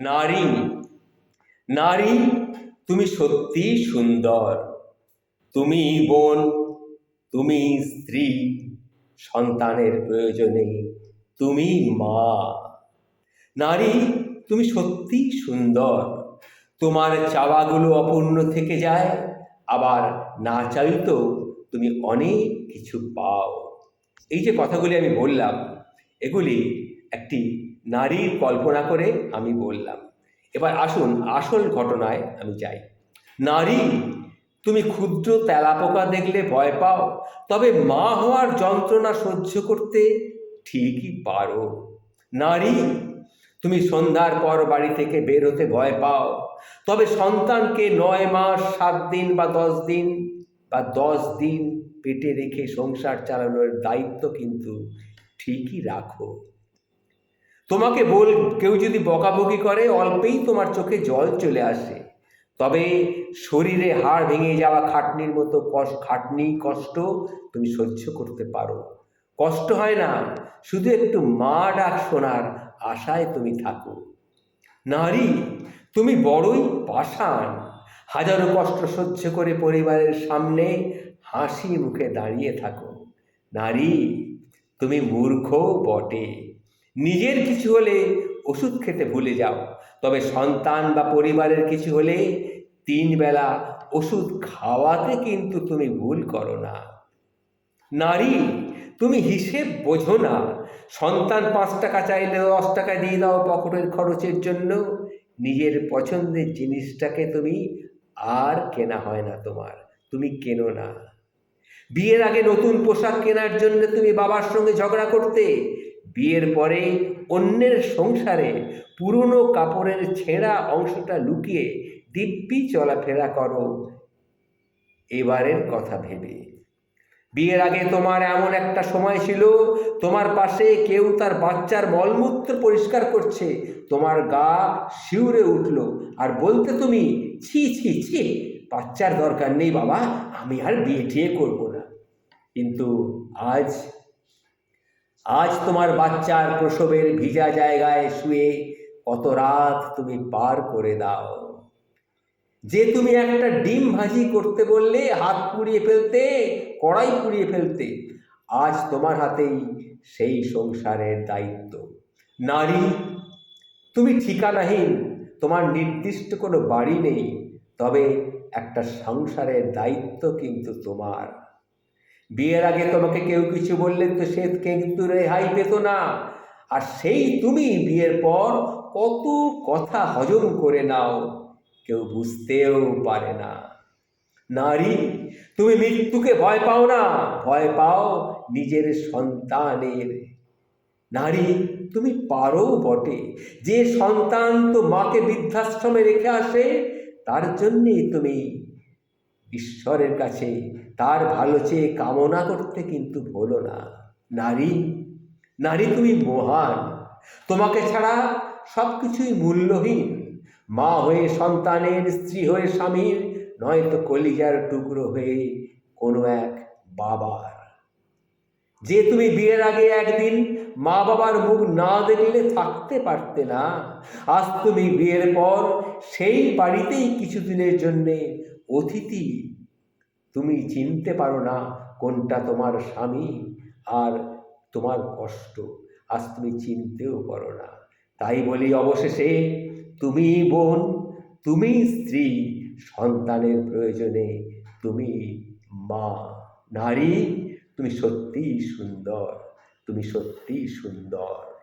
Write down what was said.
নারী নারী, তুমি সত্যি সুন্দর। তুমি বোন, তুমি স্ত্রী, সন্তানের প্রয়োজনে তুমি মা। নারী, তুমি সত্যি সুন্দর। তোমার চাওয়াগুলো অপূর্ণ থেকে যায়, আবার না চাইতেও তুমি অনেক কিছু পাও। এই যে কথাগুলি আমি বললাম, এগুলি একটি নারীর কল্পনা করে আমি বললাম। এবার আসুন আসল ঘটনায় আমি যাই। নারী, তুমি ক্ষুদ্র তেলাপোকা দেখলে ভয় পাও, তবে মা হওয়ার যন্ত্রণা সহ্য করতে ঠিকই পারো। নারী, তুমি সন্ধ্যার পর বাড়ি থেকে বের হতে ভয় পাও, তবে সন্তানকে নয় মাস, সাত দিন বা দশ দিন বা দশ দিন পেটে রেখে সংসার চালানোর দায়িত্ব কিন্তু ঠিকই রাখো। তোমাকে বল, কেউ যদি বকাবকি করে, অল্পেই তোমার চোখে জল চলে আসে। তবে শরীরে হাড় ভেঙে যাওয়া খাটনির মতো খাটনি, কষ্ট তুমি সহ্য করতে পারো। কষ্ট হয় না, শুধু একটু মা ডাক শোনার আশায় তুমি থাকো। নারী, তুমি বড়ই পাষাণ। হাজারো কষ্ট সহ্য করে পরিবারের সামনে হাসি মুখে দাঁড়িয়ে থাকো। নারী, তুমি মূর্খ বটে। নিজের কিছু হলে ওষুধ খেতে ভুলে যাও। তবে সন্তান বা পরিবারের কিছু হলে তিন বেলা ওষুধ খাওয়াতে কিন্তু তুমি ভুল করো না। নারী, তুমি হিসেব বোঝো না। সন্তান পাঁচ টাকা চাইলে দশ টাকা দিয়ে দাও পকেটের খরচের জন্য। নিজের পছন্দের জিনিসটাকে তুমি আর কেনা হয় না তোমার, তুমি কেনো না। বিয়ের আগে নতুন পোশাক কেনার জন্য তুমি বাবার সঙ্গে ঝগড়া করতে বিয়ের পরে অন্যের সংসারে পুরনো কাপড়ের ছেঁড়া অংশটা লুকিয়ে দিব্যি চলাফেরা করো। এবারের কথা ভেবে। বিয়ের আগে তোমার এমন একটা সময় ছিল, তোমার পাশে কেউ তার বাচ্চার মলমূত্র পরিষ্কার করছে। তোমার গা শিউরে উঠল আর বলতে তুমি, ছি ছি ছি, বাচ্চার দরকার নেই বাবা, আমি আর বিয়ে টিয়ে করব না। কিন্তু আজ আজ তোমার বাচ্চার প্রসবের ভিজা জায়গায় শুয়ে কত রাত তুমি পার করে দাও। যে তুমি একটা ডিম ভাজি করতে বললে, হাত পুড়িয়ে ফেলতে, কড়াই পুড়িয়ে ফেলতে, আজ তোমার হাতেই সেই সংসারের দায়িত্ব। নারী, তুমি ঠিকানাহীন, তোমার নির্দিষ্ট কোনো বাড়ি নেই, তবে একটা সংসারের দায়িত্ব কিন্তু তোমার। বিয়ের আগে তোমাকে কেউ কিছু বললে তো সে কিন্তু রেহাই পেত না। আর সেই তুমি বিয়ের পর কত কথা হজম করে নাও, কেউ বুঝতেও পারে না। নারী, তুমি মৃত্যুকে ভয় পাও না, ভয় পাও নিজের সন্তানের। নারী, তুমি পারো বটে, যে সন্তান তো মাকে বৃদ্ধাশ্রমে রেখে আসে, তার জন্যেই তুমি ঈশ্বরের কাছে তার ভালো চেয়ে কামনা করতে কিন্তু ভুলো না। নারী নারী তুমি মহান। তোমাকে ছাড়া সব কিছুই মূল্যহীন। মা হয়ে সন্তানের, স্ত্রী হয়ে স্বামীর নয়তো কলিজার টুকরো হয়ে কোনো এক বাবার। যে তুমি বিয়ের আগে একদিন মা বাবার মুখ না দেখলে থাকতে পারতে না। আজ তুমি বিয়ের পর সেই বাড়িতেই কিছুদিনের জন্যে অতিথি, তুমি চিনতে পারো না কোনটা তোমার স্বামী আর তোমার কষ্ট। আজ তুমি চিনতেও পারো না। তাই বলি অবশেষে, তুমি বোন, তুমি স্ত্রী, সন্তানের প্রয়োজনে তুমি মা। নারী, তুমি সত্যিই সুন্দর, তুমি সত্যিই সুন্দর।